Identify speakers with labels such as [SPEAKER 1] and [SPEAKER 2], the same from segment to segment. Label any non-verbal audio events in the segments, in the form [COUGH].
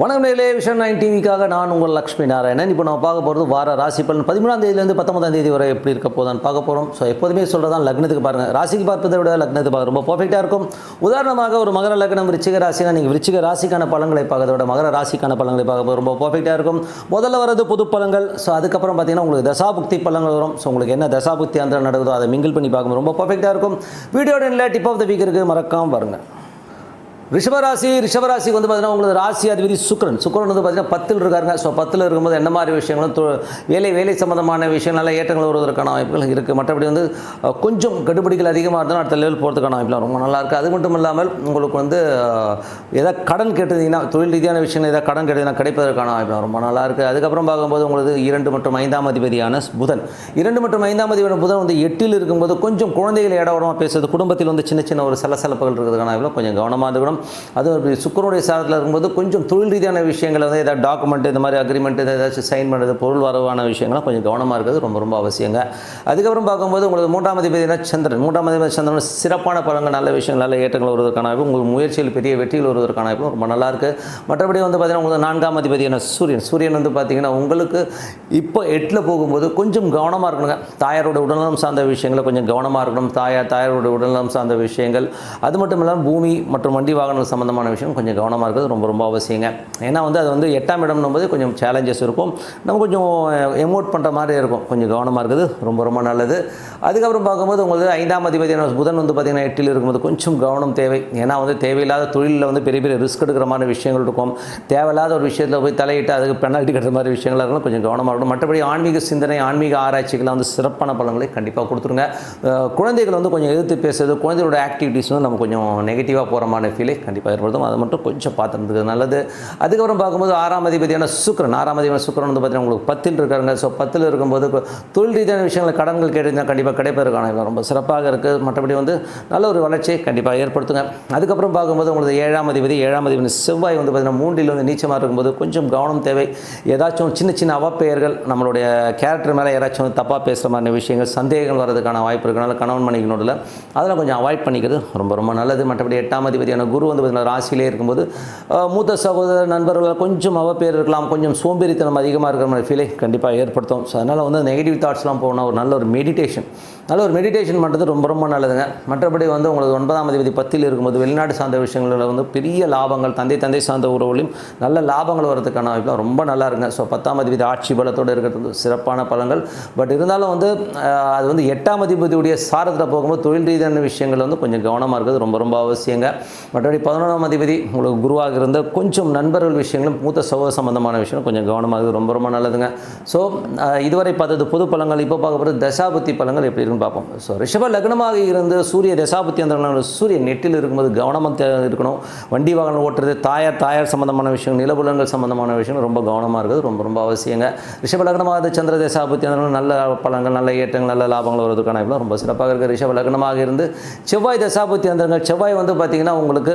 [SPEAKER 1] வணக்கம் நேர்களே vision nine டிவிக்காக நான் உங்கள் லக்ஷ்மி நாராயணன். இப்போ நம்ம பார்க்க போகிறது வார ராசி பலன். பதிமூணாம் தேதியிலேருந்து பத்தொன்பதாம் தேதி வரை எப்படி இருக்க போதான் பார்க்க போகிறோம் ஸோ எப்போதுமே சொல்கிறதான் லக்னத்துக்கு பாருங்கள் ராசிக்கு பார்ப்பதை விட லக்னத்துக்கு பார்க்க ரொம்ப பர்ஃபெக்டாக இருக்கும். உதாரணமாக ஒரு மகர லக்னம் விருச்சிக ராசினா நீங்கள் விருச்சிக ராசிக்கான பலன்களை பார்க்கறத விட மகர ராசிக்கான பலன்களை பார்க்க ரொம்ப பர்ஃபெக்டாக இருக்கும். முதல்ல வரது புது பலன்கள் ஸோ அதுக்கப்புறம் பார்த்தீங்கன்னா உங்களுக்கு தசாபுக்தி பலன்கள் வரும். ஸோ உங்களுக்கு என்ன தசாபுக்தி அந்த நடக்குதோ அதை மிங்கிள் பண்ணி பார்க்கும்போது ரொம்ப பர்ஃபெக்டாக இருக்கும். வீடியோட டிப் ஆஃப் த வீக் இருக்குது மறக்காமல் பாருங்கள் ரிஷபராசி ரிஷபராசிக்கு வந்து பார்த்தீங்கன்னா உங்களுக்கு ராசி அதிபதி சுக்கரன். சுக்கரன் வந்து பார்த்தீங்கன்னா பத்தில் இருக்காருங்க. ஸோ பத்தில் இருக்கும்போது என்ன மாதிரி விஷயங்களும் தொ- வேலை வேலை சம்மந்தமான விஷயங்கள்ல ஏற்றங்கள் வருவதற்கான வாய்ப்புகள் இருக்குது மற்றபடி வந்து கொஞ்சம் கடுபிடிகள் அதிகமாக இருந்தாலும் அடுத்த லெவல் போகிறதுக்கான வாய்ப்புலாம் ரொம்ப நல்லா அது மட்டும் இல்லாமல் உங்களுக்கு வந்து எதாவது கடன் கேட்டதுன்னா தொழில் ரீதியான விஷயங்கள் எதாவது கடன் கேட்டதுன்னா கிடைப்பதற்கான வாய்ப்புலாம் ரொம்ப நல்லா இருக்குது அதுக்கப்புறம் பார்க்கும்போது உங்களுக்கு இரண்டு மற்றும் ஐந்தாம் அதிபதியான புதன். இரண்டு மற்றும் ஐந்தாம் அதிபதியான புதன் வந்து எட்டில் இருக்கும்போது கொஞ்சம் குழந்தைகளை இடவடமாக பேசுறது குடும்பத்தில் வந்து சின்ன சின்ன ஒரு சலசலப்புகள் இருக்கிறதுக்கான வாய்ப்புல கொஞ்சம் கவனமாக இருக்கணும் அது அப்படி சுக்கரனுடைய சாரத்தில் இருக்கும்போது கொஞ்சம் தொழில் ரீதியான விஷயங்கள் வந்து ஏதாவது டாக்குமெண்ட் இந்த மாதிரி அக்ரிமெண்ட் ஏதாச்சும் சைன் பண்ணுறது பொருள் வரவான விஷயங்கள்லாம் கொஞ்சம் கவனமாக இருக்கிறது ரொம்ப ரொம்ப அவசியங்க. அதுக்கப்புறம் பார்க்கும்போது உங்களுக்கு மூன்றாம் அதிபதினா சந்திரன். மூன்றாம் அதிபதி சந்திரன் சிறப்பான பலங்கள் நல்ல விஷயங்கள் நல்ல ஏற்றங்கள் வருவதற்கான வாய்ப்பு உங்களுக்கு முயற்சியில் பெரிய வெற்றிகள் வருவதற்கான வாய்ப்பு ரொம்ப நல்லாயிருக்கு மற்றபடி வந்து பார்த்தீங்கன்னா உங்களுக்கு நான்காம் அதிபதியான சூரியன். சூரியன் வந்து பார்த்தீங்கன்னா உங்களுக்கு இப்போ எட்டில் போகும்போது கொஞ்சம் கவனமாக இருக்கணுங்க. தாயாரோட உடல்நலம் சார்ந்த விஷயங்களை கொஞ்சம் கவனமாக இருக்கணும். தாயார் தாயாரோட உடல்நலம் சார்ந்த விஷயங்கள். அது மட்டும் இல்லாமல் பூமி மற்றும் வண்டி வாகனம் சம்மந்தமான விஷயம் கொஞ்சம் கவனமாக இருக்கிறது ரொம்ப ரொம்ப அவசியங்க. ஏன்னா வந்து அது வந்து எட்டாம் இடம்னும் போது கொஞ்சம் சேலஞ்சஸ் இருக்கும். நம்ம கொஞ்சம் எமோட் பண்ணுற மாதிரி இருக்கும். கொஞ்சம் கவனமாக இருக்குது ரொம்ப ரொம்ப நல்லது. அதுக்கப்புறம் பார்க்கும்போது உங்களுக்கு ஐந்தாம் அதிபதியான புதன் வந்து பார்த்திங்கன்னா எட்டில் இருக்கும்போது கொஞ்சம் கவனம் தேவை. ஏன்னா வந்து தேவையில்லாத தொழிலில் வந்து பெரிய பெரிய ரிஸ்க் எடுக்கிற மாதிரி விஷயங்கள் இருக்கும். தேவையில்லாத ஒரு விஷயத்தில் போய் தலையிட்டு அதுக்கு பெனால்ட்டி கட்டுற மாதிரி விஷயங்களாக இருக்கணும் கொஞ்சம் கவனமாக இருக்கணும். மற்றபடி ஆன்மீக சிந்தனை ஆன்மீக ஆராய்ச்சிகள்லாம் வந்து சிறப்பான பலன்களை கண்டிப்பாக கொடுத்துருங்க. குழந்தைகள் வந்து கொஞ்சம் எதிர்த்து பேசுறது குழந்தைகளோட ஆக்டிவிட்டீஸ் வந்து நம்ம கொஞ்சம் நெகட்டிவாக போகிற மாதிரி ஃபீல் கண்டிப்பாக ஏற்படுத்தும். அதை மட்டும் கொஞ்சம் பார்த்துருந்துக்கு நல்லது. அதுக்கப்புறம் பார்க்கும்போது ஆறாம் அதிபதியான சுக்கிரன் ஆறாம் அதிபதியான சுக்கரன் வந்து பார்த்தீங்கன்னா உங்களுக்கு பத்தில் இருக்காங்க ஸோ பத்தில் இருக்கும்போது தொழில் ரீதியான விஷயங்கள் கடன்கள் கேட்டிருந்தால் கண்டிப்பாக கிடைப்பதற்கான ரொம்ப சிறப்பாக இருக்குது மற்றபடி வந்து நல்ல ஒரு வளர்ச்சியை கண்டிப்பாக ஏற்படுத்துங்க. அதுக்கப்புறம் பார்க்கும்போது உங்களுக்கு ஏழாம் அதிபதி ஏழாம் அதிபதி செவ்வாய் வந்து பார்த்தீங்கன்னா மூன்றில் வந்து நீச்சமாக இருக்கும்போது கொஞ்சம் கவனம் தேவை. ஏதாச்சும் சின்ன சின்ன அவப்பெயர்கள் நம்மளுடைய கேரக்டர் மேலே யாராச்சும் வந்து தப்பாக பேசுகிற மாதிரி விஷயங்கள் சந்தேகங்கள் வர்றதுக்கான வாய்ப்பு இருக்கனால கணவன் மனைவி அதெல்லாம் கொஞ்சம் அவாய்ட் பண்ணிக்கிறது ரொம்ப ரொம்ப நல்லது. மற்றபடி எட்டாம் அதிபதியான குரு வந்து பார்த்தீங்கன்னா ராசியிலே இருக்கும்போது மூத்த சகோதர நண்பர்கள் கொஞ்சம் அவப்பேர் இருக்கலாம் கொஞ்சம் சோம்பேறித்தனம் அதிகமாக இருக்கிற மாதிரி ஃபீலை கண்டிப்பாக ஏற்படுத்தும். ஸோ அதனால் வந்து நெகட்டிவ் தாட்ஸ்லாம் போகணும் ஒரு நல்ல ஒரு மெடிடேஷன் நல்ல ஒரு மெடிடேஷன் பண்ணுறது ரொம்ப ரொம்ப நல்லதுங்க. மற்றபடி வந்து உங்களுக்கு ஒன்பதாம் அதிபதி பத்தில் இருக்கும்போது வெளிநாடு சார்ந்த விஷயங்களில் வந்து பெரிய லாபங்கள் தந்தை தந்தை சார்ந்த உறவுகளையும் நல்ல லாபங்கள் வரதுக்கான வாய்ப்புலாம் ரொம்ப நல்லா இருக்குங்க. ஸோ பத்தாம் அதிபதி ஆட்சி பலத்தோடு இருக்கிறது சிறப்பான பலங்கள் பட் இருந்தாலும் வந்து அது வந்து எட்டாம் அதிபதியுடைய சாரத்தில் போகும்போது தொழில் ரீதியான விஷயங்கள் வந்து கொஞ்சம் கவனமாக இருக்கிறது ரொம்ப ரொம்ப அவசியங்க. மற்ற மற்றபடி பதினொன்றாம் அதிபதி உங்களுக்கு குருவாக இருந்த கொஞ்சம் நண்பர்கள் விஷயங்களும் மூத்த சகோதர சம்பந்தமான விஷயம் கொஞ்சம் கவனமாக ரொம்ப ரொம்ப நல்லதுங்க. ஸோ இதுவரை பார்த்தது பொது பழங்கள் இப்போ பார்க்க போகிறது தசாபுத்தி பழங்கள் எப்படி இருக்குன்னு பார்ப்போம். ஸோ ரிஷப லக்னமாக இருந்து சூரிய தசாபுத்தி அந்த சூரிய நெட்டில் இருக்கும்போது கவனமாக இருக்கணும். வண்டி வாகனம் ஓட்டுறது தாயார் தாயார் சம்பந்தமான விஷயம் நிலபுலங்கள் சம்பந்தமான விஷயம் ரொம்ப கவனமாக இருக்குது ரொம்ப ரொம்ப அவசியங்க. ரிஷப லக்னமாக இருந்து சந்திர தசாபுத்தி அந்த நல்ல பழங்கள் நல்ல ஏற்றங்கள் நல்ல லாபங்கள் வருவதற்கான ரொம்ப சிறப்பாக இருக்குது ரிஷப லக்னமாக இருந்து செவ்வாய் தசாபுத்தி அந்தங்கள் செவ்வாய் வந்து பார்த்திங்கன்னா உங்களுக்கு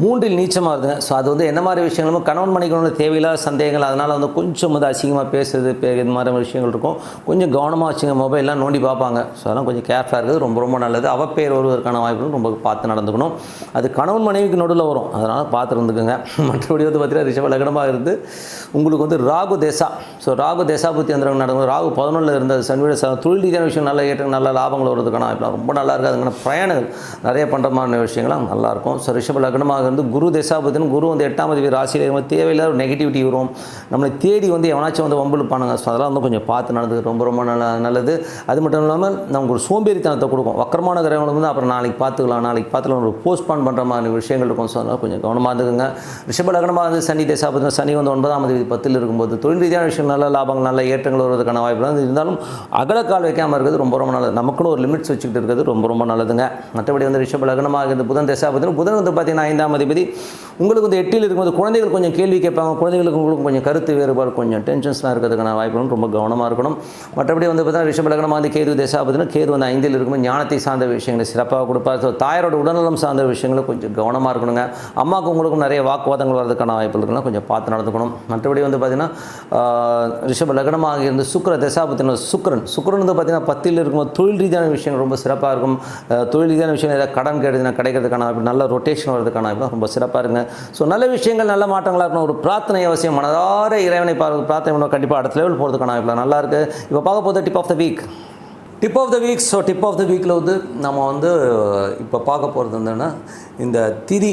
[SPEAKER 1] மூன்றில் நீச்சமாக இருக்குங்க ஸோ அது வந்து என்ன மாதிரி விஷயங்களும் கணவன் மணிக்கு தேவையில்லாத சந்தேகங்கள் அதனால் வந்து கொஞ்சம் வந்து அசிங்கமாக பேசுறது பே இது மாதிரி விஷயங்கள் இருக்கும். கொஞ்சம் கவனமாக வச்சுங்க மொபைல்லாம் நோண்டி பார்ப்பாங்க. ஸோ அதெல்லாம் கொஞ்சம் கேர்ஃபுல்லாக இருக்குது ரொம்ப ரொம்ப நல்லது. அவப்பேர் வருவதற்கான வாய்ப்புகளும் ரொம்ப பார்த்து நடந்துக்கணும். அது கணவன் மனைவிக்கு நடுவில் வரும். அதனால் பார்த்து இருந்துக்குங்க. [LAUGHS] மற்றபடி வந்து பார்த்தீங்கன்னா ரிஷப லக்னமாக இருந்து உங்களுக்கு வந்து ராகு தேசா. ஸோ ராகு தேசாபுத்தி அந்த நடக்கும் ராகு பதினொன்றில் இருந்த சனியோட தொழில் ரீதியான விஷயம் நல்லா ஏற்ற நல்ல லாபங்கள் வருவதுக்கான வாய்ப்புலாம் ரொம்ப நல்லா இருக்குது அதுக்கான பிரயாணங்கள் நிறைய பண்ணுற மாதிரி விஷயங்கள்லாம் நல்லாயிருக்கும் ஸோ ரிஷப லக்னமாக வந்து குரு தசாபத்தின் குரு வந்து எட்டாம் அதிபதி ராசியில் இருக்கும்போது தேவையில்லாத ஒரு நெகட்டிவிட்டி வரும். நம்மளை தேடி வந்து எவனாச்சும் வந்து வம்பிழுப்பானுங்க ஸோ அதெல்லாம் வந்து கொஞ்சம் பார்த்து நடந்தது ரொம்ப ரொம்ப நல்ல நல்லது. அது மட்டும் இல்லாமல் நமக்கு ஒரு சோம்பேறித்தனத்தை கொடுக்கும். வக்கரமான கிரகங்கள் வந்து அப்புறம் நாளைக்கு பார்த்துக்கலாம். நாளைக்கு பார்த்துக்கலாம் ஒரு போஸ்ட்பான் பண்ணுற மாதிரி விஷயங்கள் இருக்கும். ஸோ அதனால் கொஞ்சம் கவனமாக இருந்துக்குங்க. ரிஷப லக்னமாக வந்து சனி தசாபத்தின சனி வந்து ஒன்பதாம் தேதி பத்தில் இருக்கும்போது தொழில் ரீதியான விஷயம் நல்ல லாபங்கள் நல்ல ஏற்றங்கள் வருவதற்கான வாய்ப்பு தான் இருந்தாலும் அகலக்கால் வைக்காமல் இருக்கிறது ரொம்ப ரொம்ப நல்லது. நமக்குன்னு ஒரு லிமிட்ஸ் வச்சுக்கிட்டு இருக்கிறது ரொம்ப ரொம்ப நல்லதுங்க. மற்றபடி வந்து ரிஷப லக்னமாக இருந்து புதன் தசாபத்தின புதன் வந்து பார்த்தீங்கன்னா ஐந்தாம் அதிபதி உங்களுக்கு வந்து எட்டில் இருக்கும்போது குழந்தைகள் கொஞ்சம் கேள்வி கேட்பாங்க குழந்தைகளுக்கு உங்களுக்கு கொஞ்சம் கருத்து வேறுபாடு கொஞ்சம் டென்ஷன்ஸ்லாம் இருக்கிறதுக்கான வாய்ப்புகளும் ரொம்ப கவனமாக இருக்கணும். மற்றபடி வந்து பார்த்தா ரிஷபலகனமாக வந்து கேது தசாபதினா கேது வந்து ஐந்தில் இருக்கும்போது ஞானத்தை சார்ந்த விஷயங்களை சிறப்பாக கொடுப்பார். ஸோ தாயாரோட உடல்நலம் சார்ந்த விஷயங்களை கொஞ்சம் கவனமாக இருக்கணுங்க. அம்மாவுக்கு உங்களுக்கும் நிறைய வாக்குவாதங்கள் வரதுக்கான வாய்ப்புகள் இருக்குன்னா கொஞ்சம் பார்த்து நடந்துக்கணும். மற்றபடி வந்து பார்த்தீங்கன்னா ரிஷப லக்னமாக இருந்து சுக்கிர தசாபத்தின சுக்கரன். சுக்கரன் வந்து பார்த்தீங்கன்னா பத்தில் இருக்கும்போது தொழில் ரீதியான விஷயங்கள் ரொம்ப சிறப்பாக இருக்கும். தொழில் ரீதியான விஷயம் ஏதாவது கடன் கிடைக்குதுன்னா கிடைக்கிறதுக்கான வாய்ப்பு நல்ல ரொட்டேஷன் வரதுக்கான வாய்ப்பு வாய்ப்புலாம் ரொம்ப சிறப்பாக இருங்க ஸோ நல்ல விஷயங்கள் நல்ல மாற்றங்களாக இருக்கணும். ஒரு பிரார்த்தனை அவசியம். மனதார இறைவனை பார்க்க பிரார்த்தனை பண்ண கண்டிப்பாக அடுத்த லெவல் போகிறதுக்கான வாய்ப்புலாம் நல்லாயிருக்கு இப்போ பார்க்க போகிறது tip of the week tip of the week so tip of the வீக்கில் வந்து நம்ம வந்து இப்போ பார்க்க போகிறது என்னென்னா இந்த திதி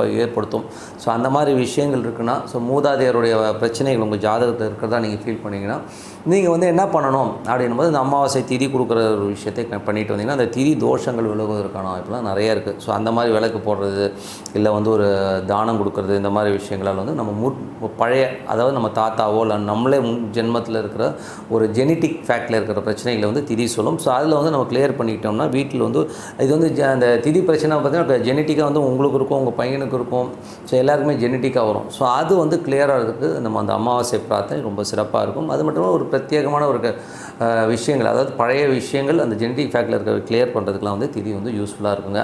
[SPEAKER 1] ஏற்படுத்தும். ஸோ அந்த மாதிரி விஷயங்கள் இருக்குன்னா ஸோ மூதாதையருடைய பிரச்சனைகள் உங்கள் ஜாதகத்தில் இருக்கிறதா நீங்கள் ஃபீல் பண்ணீங்கன்னா நீங்கள் வந்து என்ன பண்ணணும் அப்படின்னும்போது இந்த அமாவாசை திதி கொடுக்குற ஒரு விஷயத்தை க- பண்ணிட்டு வந்தீங்கன்னா அந்த திதி தோஷங்கள் விலகுவதற்கான வாய்ப்புலாம் நிறைய இருக்குது ஸோ அந்த மாதிரி விளக்கு போடுறது இல்லை வந்து ஒரு தானம் கொடுக்கறது இந்த மாதிரி விஷயங்களால் வந்து நம்ம முட் பழைய அதாவது நம்ம தாத்தாவோ இல்லை நம்மளே முன் ஜென்மத்தில் இருக்கிற ஒரு ஜெனட்டிக் ஃபேக்டில் இருக்கிற பிரச்சனைகளை வந்து திதி சொல்லும். ஸோ அதில் வந்து நம்ம கிளியர் பண்ணிக்கிட்டோம்னா வீட்டில் வந்து இது வந்து ஜ- அந்த திதி பிரச்சனை பார்த்தீங்கன்னா ஜெனட்டிக்காக வந்து உங்களுக்கு இருக்கும் உங்கள் பையன் பையனுக்கு இருக்கும். ஸோ எல்லாருக்குமே ஜெனட்டிக்காக வரும். ஸோ அது வந்து கிளியராகிறதுக்கு நம்ம அந்த அமாவாசை பிரார்த்தனை ரொம்ப சிறப்பாக இருக்கும். அது மட்டும் இல்லாமல் ஒரு பிரத்யேகமான ஒரு விஷயங்கள் அதாவது பழைய விஷயங்கள் அந்த ஜெனட்டிக் ஃபேக்டில் இருக்கிற கிளியர் பண்ணுறதுக்குலாம் வந்து திதி வந்து யூஸ்ஃபுல்லாக இருக்குங்க.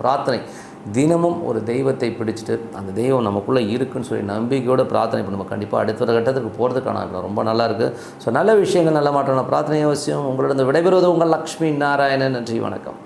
[SPEAKER 1] பிரார்த்தனை. தினமும் ஒரு தெய்வத்தை பிடிச்சிட்டு அந்த தெய்வம் நமக்குள்ளே இருக்குன்னு சொல்லி நம்பிக்கையோட பிரார்த்தனை பண்ணுவோம். கண்டிப்பாக அடுத்த கட்டத்துக்கு போகிறதுக்கான ரொம்ப நல்லா இருக்குது ஸோ நல்ல விஷயங்கள் நல்ல மாற்றம் பிரார்த்தனை அவசியம். உங்களிடம் விடைபெறுவது உங்கள் லக்ஷ்மி நாராயணன். நன்றி வணக்கம்.